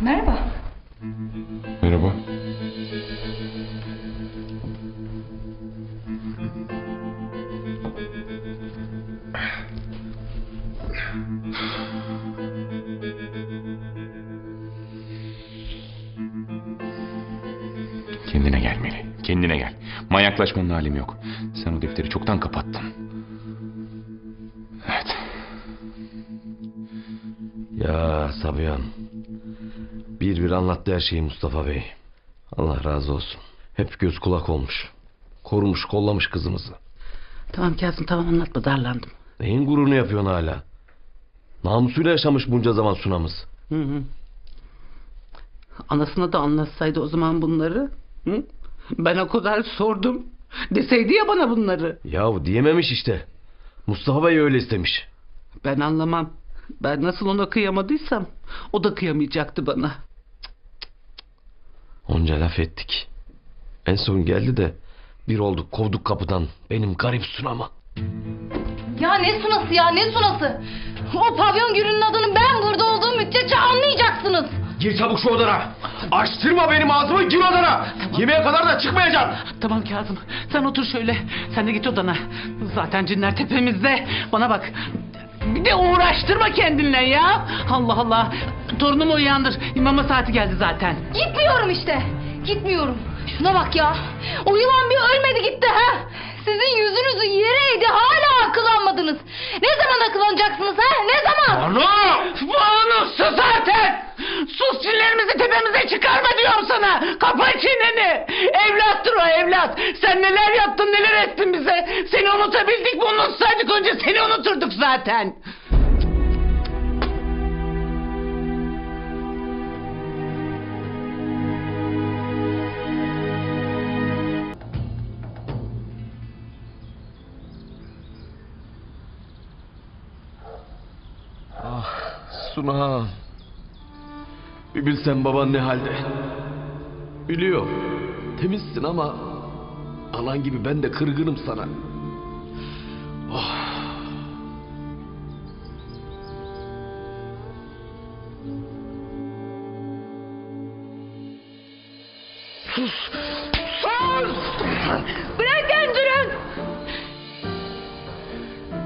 Merhaba. Merhaba. Kendine gel Melih. Kendine gel. Manyaklaşmanın alemi yok. Sen o defteri çoktan kapattın. Anlattı her şeyi Mustafa Bey. Allah razı olsun. Hep göz kulak olmuş. Korumuş kollamış kızımızı. Tamam Kazım tamam anlatma darlandım. Neyin gururunu yapıyorsun hala? Namusuyla yaşamış bunca zaman sunamız. Hı hı. Anasına da anlatsaydı o zaman bunları. Hı? Ben o kadar sordum. Deseydi ya bana bunları. Yahu diyememiş işte. Mustafa Bey öyle istemiş. Ben anlamam. Ben nasıl ona kıyamadıysam o da kıyamayacaktı bana. Onca laf ettik. En son geldi de bir olduk kovduk kapıdan benim garip sunama. Ya ne sunası ya ne sunası? O pavyon gürünün adını ben burada olduğum müddetçe anlayacaksınız. Gir çabuk şu odana. Açtırma benim ağzımı gir odana. Yemeğe kadar da çıkmayacağım. Tamam Kazım sen otur şöyle. Sen de git odana. Zaten cinler tepemizde. Bana bak. Bir de uğraştırma kendinle ya. Allah Allah. Torunumu uyandır. İmama saati geldi zaten. Gitmiyorum işte. Gitmiyorum. Şuna bak ya. O yılan bir ölmedi gitti ha. Sizin yüzünüzü yere eğdi hala akıllanmadınız. Ne zaman akıllanacaksınız ha? Ne zaman? Alo! Banu sus zaten. Sus çillerimizi tepemize çıkarma diyorum sana. Kapa çeneni. Evlattır o evlat. Sen neler yaptın neler ettin bize. Seni unutabildik mi unutsaydık önce seni unuturduk zaten. Suna. Bir bilsen baban ne halde. Biliyor. Temizsin ama anan gibi ben de kırgınım sana. Oh. Sus. Sus. Bırakın durun.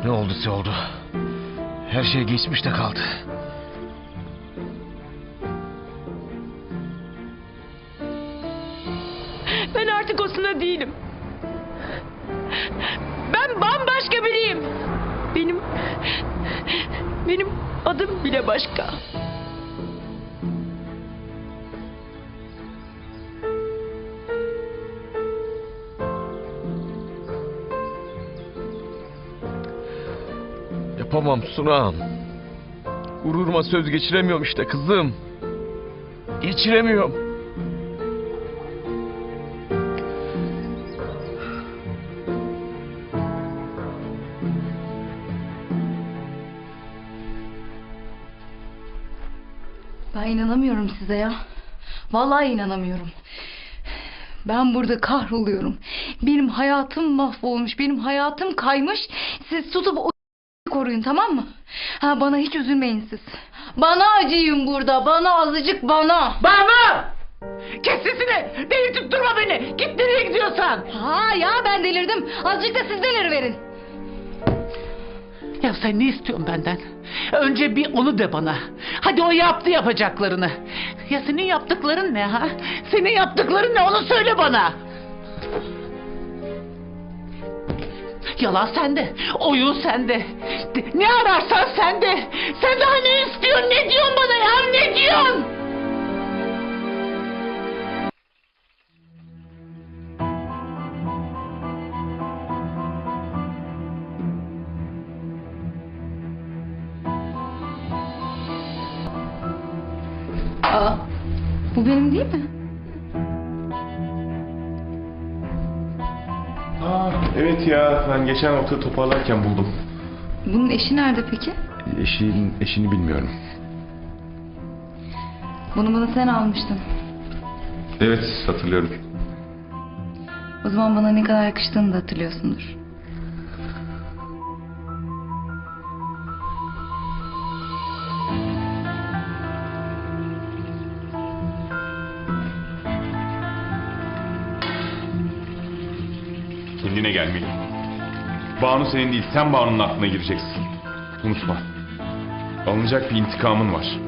Ne olduysa oldu. Her şey geçmişte kaldı. Başka. Yapamam Sunağım. Gururuma söz geçiremiyorum işte kızım. Geçiremiyorum. Size ya. Vallahi inanamıyorum. Ben burada kahroluyorum. Benim hayatım mahvolmuş. Benim hayatım kaymış. Siz tutup o koruyun tamam mı? Ha bana hiç üzülmeyin siz. Bana acıyın burada. Bana azıcık bana. Banu! Kes sesini! Delirtip durma beni! Git nereye gidiyorsan! Ha ya ben delirdim. Azıcık da siz delir verin. Ya sen ne istiyorsun benden? Önce bir onu de bana. Hadi o yaptı yapacaklarını. Ya senin yaptıkların ne ha? Senin yaptıkların ne onu söyle bana. Yalan sende. Oyun sende. De- Ne ararsan sende. Sen daha ben geçen hafta toparlarken buldum. Bunun eşi nerede peki? Eşin, eşini bilmiyorum. Bunu bana sen almıştın. Evet hatırlıyorum. O zaman bana ne kadar yakıştığını da hatırlıyorsundur. Kendine gelmeli. Banu senin değil, sen Banu'nun aklına gireceksin. Unutma. Alınacak bir intikamın var.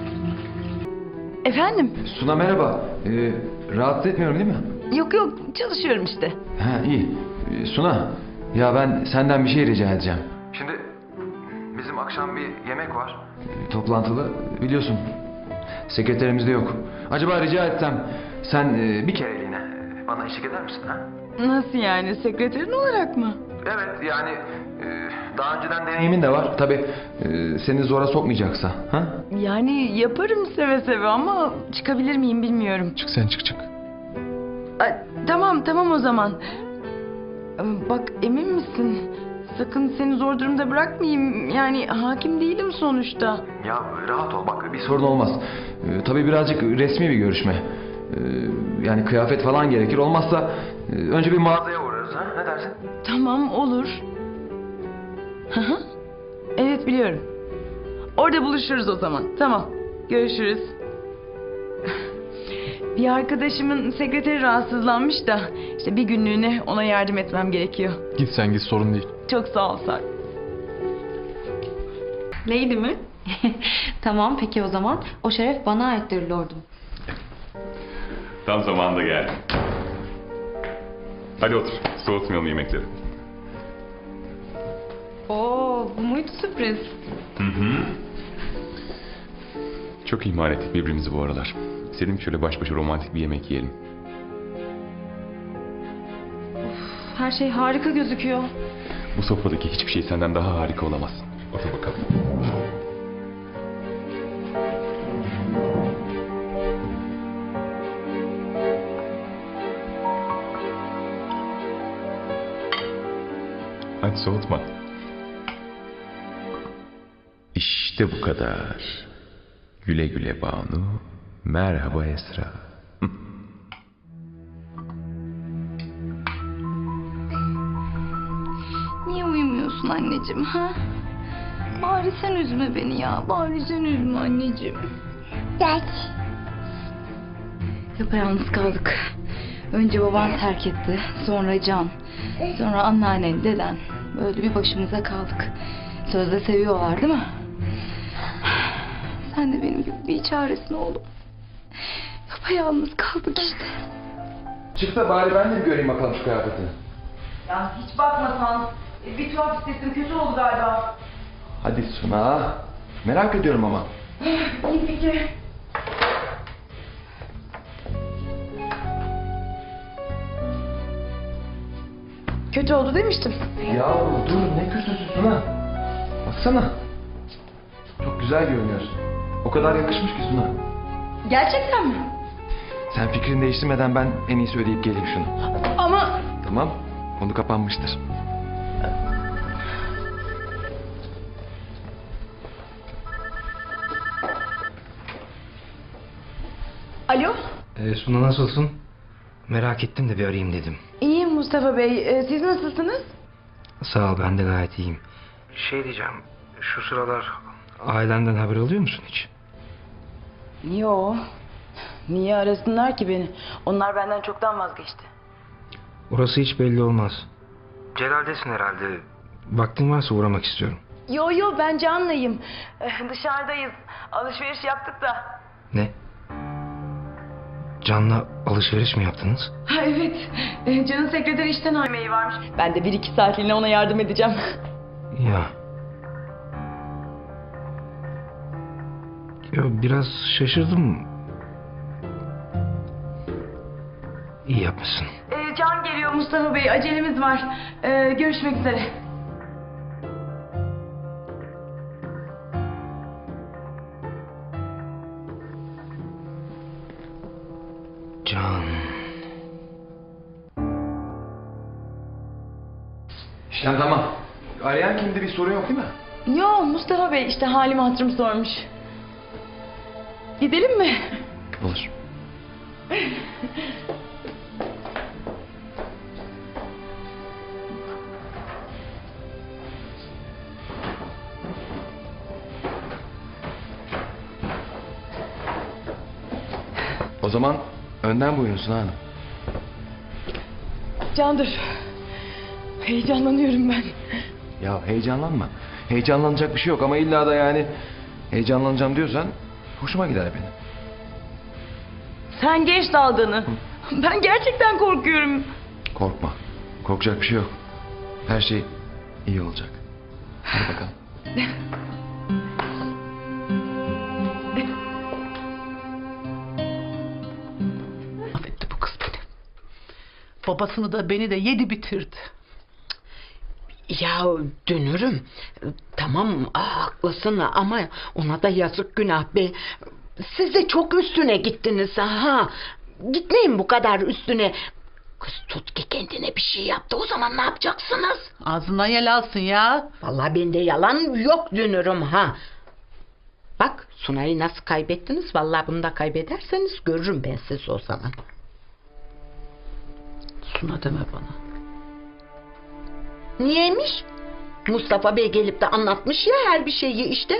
Efendim? Suna merhaba. Ee, rahatsız etmiyorum değil mi? Yok yok çalışıyorum işte. Ha iyi. Ee, Suna ya ben senden bir şey rica edeceğim. Şimdi bizim akşam bir yemek var. Ee, toplantılı biliyorsun. Sekreterimiz de yok. Acaba rica etsem sen e, bir kereliğine bana eşlik eder misin ha? Nasıl yani sekreterin olarak mı? Evet yani e, daha önceden deneyimin de var. Tabii e, seni zora sokmayacaksa. Ha? Yani yaparım seve seve ama çıkabilir miyim bilmiyorum. Çık sen çık çık. Ay, tamam tamam o zaman. Bak emin misin? Sakın seni zor durumda bırakmayayım. Yani hakim değilim sonuçta. Ya rahat ol bak bir sorun olmaz. Ee, tabii birazcık resmi bir görüşme. Ee, yani kıyafet falan gerekir. Olmazsa e, önce bir mağazaya uğrarız ha. Ne dersin? Tamam olur. Hı hı. evet biliyorum. Orada buluşuruz o zaman. Tamam. Görüşürüz. Bir arkadaşımın sekreteri rahatsızlanmış da işte bir günlüğüne ona yardım etmem gerekiyor. Git sen git sorun değil. Çok sağ ol Sarp. Lady mi? tamam peki o zaman. O şeref bana aittir lordum. Tam zamanında geldi. Hadi otur, soğutmayalım yemekleri. Oo bu muydu sürpriz? Hı hı. Çok ihmal ettik birbirimizi bu aralar. İstedim şöyle baş başa romantik bir yemek yiyelim. Her şey harika gözüküyor. Bu sofradaki hiçbir şey senden daha harika olamaz. Otur bakalım. Hadi soğutma. İşte bu kadar. Güle güle Banu. Merhaba Esra. Niye uyumuyorsun anneciğim ha? Bari sen üzme beni ya. Bari sen üzme anneciğim. Yapayalnız kaldık. Önce baban terk etti. Sonra Can. Sonra anneannen, deden. Böyle bir başımıza kaldık. Sözde seviyorlar değil mi? Sen de benim gibi bir çaresin oğlum. Yapayalnız kaldık işte. Çık da bari ben de bir göreyim bakalım şu kıyafetini. Ya hiç bakmasan. Bir tuhaf hissettim. Kötü oldu galiba. Hadi Suna. Merak ediyorum ama. İyi fikir. Kötü oldu demiştim. Ya dur ne kötüsü Suna. Baksana. Çok güzel görünüyorsun. O kadar yakışmış ki Suna. Gerçekten mi? Sen fikrini değiştirmeden ben en iyisi ödeyip geleyim şunu. Ama Tamam. Konu kapanmıştır. Alo? Ee, Suna nasılsın? Merak ettim de bir arayayım dedim. İyiyim Mustafa Bey. Ee, siz nasılsınız? Sağ ol ben de gayet iyiyim. Şey diyeceğim şu sıralar ailenden haber alıyor musun hiç? Yo. Niye arasınlar ki beni? Onlar benden çoktan vazgeçti. Orası hiç belli olmaz. Celal'desin herhalde. Vaktin varsa uğramak istiyorum. Yo yo ben Can'layım. Ee, dışarıdayız. Alışveriş yaptık da. Ne? Can'la alışveriş mi yaptınız? Ha evet. Ee, Can'ın sekreteri işten yemeği varmış. Ben de bir iki saatliğine ona yardım edeceğim. Ya. Ya biraz şaşırdım. İyi yapmışsın. Ee, Can geliyor Mustafa Bey. Acelemiz var. Ee, görüşmek üzere. İşlem tamam. Arayan kimdi bir sorun yok değil mi? Yo Mustafa Bey işte halim hatırım sormuş. Gidelim mi? Olur. O zaman önden buyurun Suna Hanım. Can dur. Heyecanlanıyorum ben. Ya heyecanlanma. Heyecanlanacak bir şey yok ama illa da yani heyecanlanacağım diyorsan hoşuma gider benim. Sen geç dalganı. Ben gerçekten korkuyorum. Korkma. Korkacak bir şey yok. Her şey iyi olacak. Hadi bakalım. Mahvetti bu kız beni. Babasını da beni de yedi bitirdi. Ya dönürüm. Tamam ah, haklısın ama ona da yazık günah be. Siz de çok üstüne gittiniz ha. Gitmeyin bu kadar üstüne. Kız tut ki kendine bir şey yaptı o zaman ne yapacaksınız? Ağzından yel alsın ya. Vallahi bende yalan yok dönürüm ha. Bak Sunay'ı nasıl kaybettiniz? Vallahi bunu da kaybederseniz görürüm ben sizi o zaman. Suna deme bana. Niyeymiş? Mustafa Bey gelip de anlatmış ya her bir şeyi işte.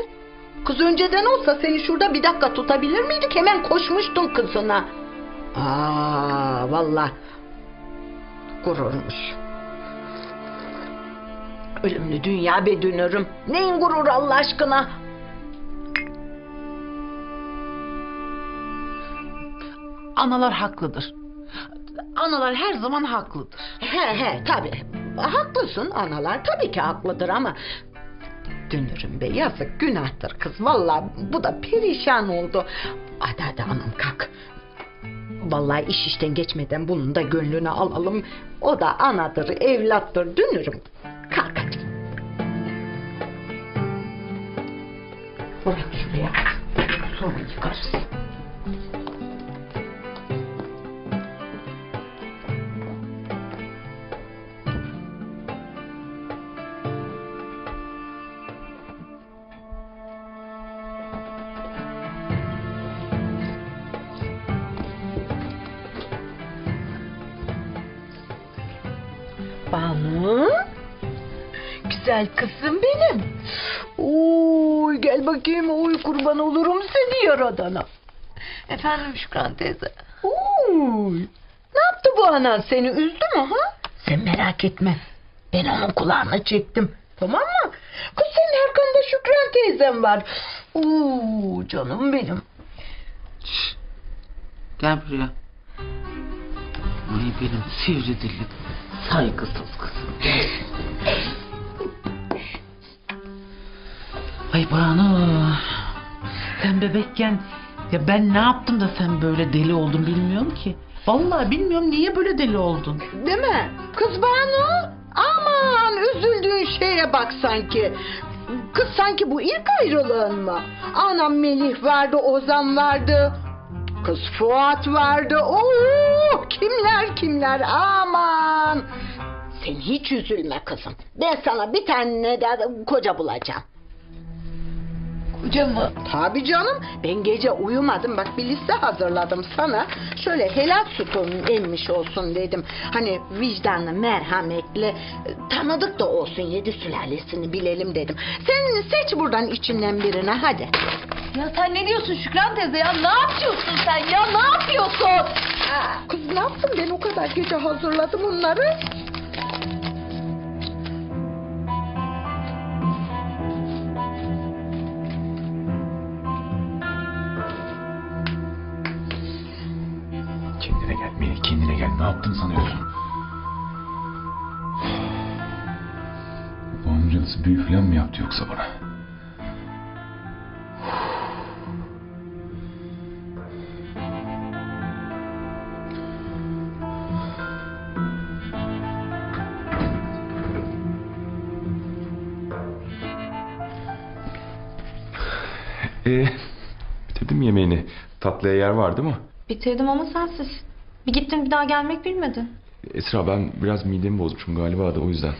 Kız önceden olsa seni şurada bir dakika tutabilir miydik? Hemen koşmuştun kızına. Aa, vallahi gururmuş. Ölümlü dünya be dünürüm. Neyin gururu Allah aşkına? Analar haklıdır. Analar her zaman haklıdır. He he tabi. Haklısın analar tabii ki haklıdır ama... Dünürüm be yazık günahtır kız. Vallahi bu da perişan oldu. Hadi hadi hanım kalk. Vallahi iş işten geçmeden bunun da gönlünü alalım. O da anadır, evlattır. Dünürüm. Kalk hadi. Bırak şuraya. Sonra yıkarız. Güzel kızım benim. Oy gel bakayım oy kurban olurum seni yaradana. Efendim Şükran teyze. Oy. Ne yaptı bu anan seni üzdü mü ha? Sen merak etme. Ben onun kulağına çektim. Tamam mı? Kız senin arkanda Şükran teyzem var. Oo canım benim. Gel buraya. Ay benim sivri dilli saygısız kızım. Ay Banu. Sen bebekken ya ben ne yaptım da sen böyle deli oldun bilmiyorum ki. Vallahi bilmiyorum niye böyle deli oldun. Değil mi? Kız Banu. Aman üzüldüğün şeye bak sanki. Kız sanki bu ilk ayrılığın mı? Anam Melih vardı, Ozan vardı. Kız Fuat vardı. Oo, kimler kimler aman. Sen hiç üzülme kızım. Ben sana bir tane de koca bulacağım. Koca mı? Tabii canım. Ben gece uyumadım. Bak bir liste hazırladım sana. Şöyle helal sütun emmiş olsun dedim. Hani vicdanlı, merhametli, tanıdık da olsun yedi sülalesini bilelim dedim. Sen seç buradan içinden birini hadi. Ya sen ne diyorsun Şükran teyze ya? Ne yapıyorsun sen ya? Ne yapıyorsun? Kız ne yapsın ben o kadar gece hazırladım onları. Kendine gel Melih kendine gel. Ne yaptın sanıyorsun? Babamın cadısı büyü falan mı yaptı yoksa bana? Ee, bitirdin mi yemeğini? Tatlıya yer var değil mi? Bitirdim ama sensiz. Bir gittin bir daha gelmek bilmedin. Esra ben biraz midemi bozmuşum galiba da o yüzden.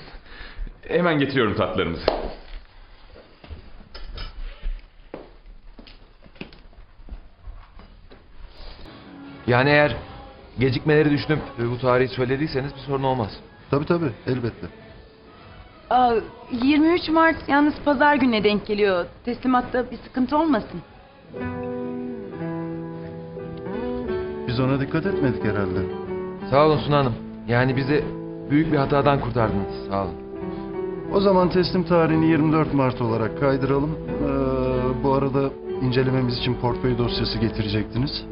Hemen getiriyorum tatlarımızı. Yani eğer gecikmeleri düşünüp e, bu tarihi söylediyseniz bir sorun olmaz. Tabii tabii elbette. Aa, 23 Mart yalnız pazar gününe denk geliyor. Teslimatta bir sıkıntı olmasın. Biz ona dikkat etmedik herhalde. Sağ olun Suna Hanım. Yani bizi Büyük bir hatadan kurtardınız. Sağ olun. O zaman teslim tarihini 24 Mart olarak kaydıralım. Ee, bu arada incelememiz için portföy dosyası getirecektiniz.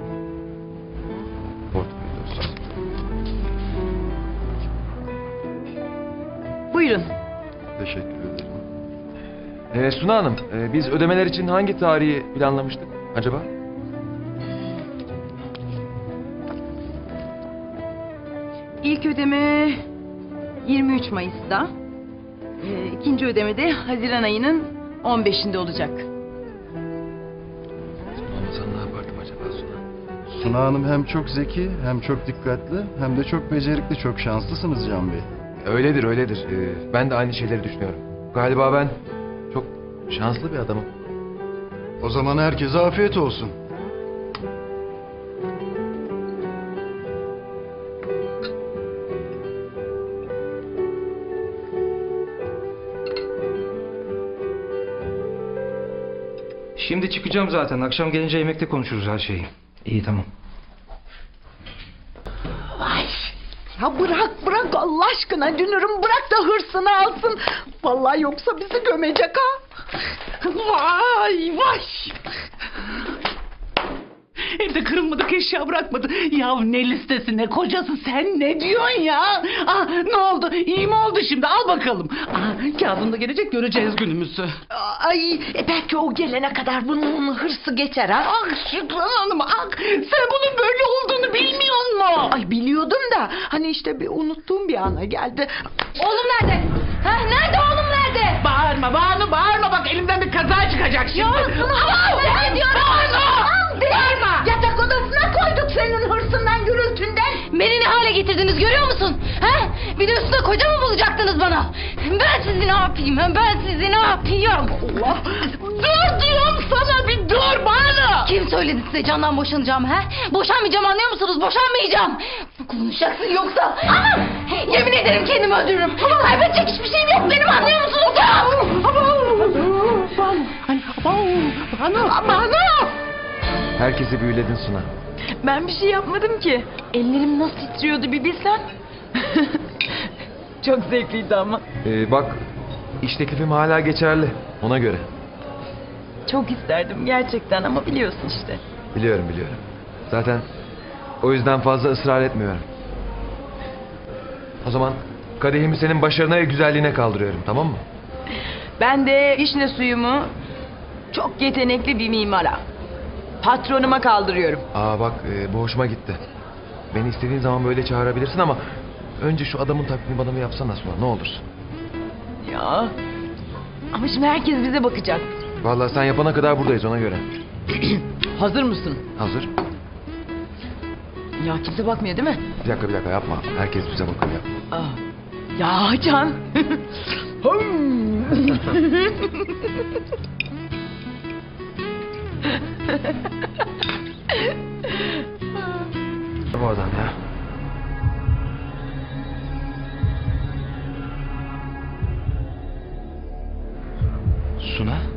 Portföy dosyası. Buyurun. Teşekkür ederim. Ee, Suna Hanım, e, biz ödemeler için hangi tarihi planlamıştık acaba? İlk ödeme 23 Mayıs'ta. Ee, ikinci ödeme de Haziran ayının 15'inde olacak. Olmasa ne yapardım acaba Suna? Suna Hanım hem çok zeki, hem çok dikkatli, hem de çok becerikli, çok şanslısınız Can Bey. Öyledir, öyledir. Ee, ben de aynı şeyleri düşünüyorum. Galiba ben çok şanslı bir adamım. O zaman herkese afiyet olsun. Şimdi çıkacağım zaten. Akşam gelince yemekte konuşuruz her şeyi. İyi tamam. Ay. Ya bırak bırak Allah aşkına dünürüm bırak da hırsını alsın. Vallahi yoksa bizi gömecek ha. Vay vay. Evde kırılmadık eşya bırakmadı. Ya ne listesi ne kocası sen ne diyorsun ya? Ah, ne oldu? İyi mi oldu şimdi? Al bakalım. Ah, kağıdında gelecek göreceğiz günümüzü. Ay e belki o gelene kadar bunun hırsı geçer ha. Ah Şükran Hanım ah sen bunun böyle olduğunu bilmiyor musun? Ay biliyordum da hani işte bir unuttuğum bir ana geldi. Oğlum nerede? Ha, nerede oğlum nerede? Bağırma bağırma bağırma bak elimden bir kaza çıkacak şimdi. Aman ne diyorum? Bağırma. Senin hırsından gürültünden. Beni ne hale getirdiniz görüyor musun? He? Bir de üstüne koca mı bulacaktınız bana? Ben sizi ne yapayım? Ben sizi ne yapayım? Allah. Dur diyorum sana bir dur bana. Kim söyledi size candan boşanacağım he? Boşanmayacağım anlıyor musunuz? Boşanmayacağım. Konuşacaksın yoksa. Aa! Yemin ederim kendimi öldürürüm. Kaybedecek hiçbir şeyim yok benim anlıyor musunuz? Bana bana. Herkesi büyüledin Suna. Ben bir şey yapmadım ki. Ellerim nasıl titriyordu bir bilsen. Çok zevkliydi ama. Ee, bak, iş teklifim hala geçerli. Ona göre. Çok isterdim gerçekten ama biliyorsun işte. Biliyorum, biliyorum. Zaten o yüzden fazla ısrar etmiyorum. O zaman kadehimi senin başarına ve güzelliğine kaldırıyorum, tamam mı? Ben de vişne suyumu çok yetenekli bir mimara. Patronuma kaldırıyorum. Aa bak, e, bu hoşuma gitti. Beni istediğin zaman böyle çağırabilirsin ama... ...önce şu adamın taklidini bana bir yapsana Suna, ne olursun. Ya. Ama şimdi herkes bize bakacak. Vallahi sen yapana kadar buradayız ona göre. Hazır mısın? Hazır. Ya kimse bakmıyor değil mi? Bir dakika bir dakika yapma. Herkes bize bakıyor yapma. Aa. Ya Can. Bu adam ya. Suna?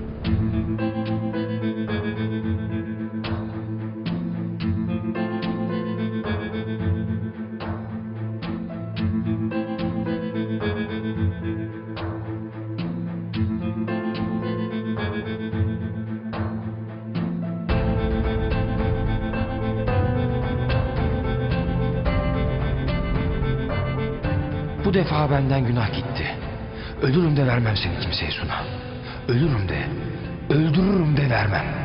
Defa benden günah gitti. Ölürüm de vermem seni kimseye Suna. Ölürüm de, öldürürüm de vermem.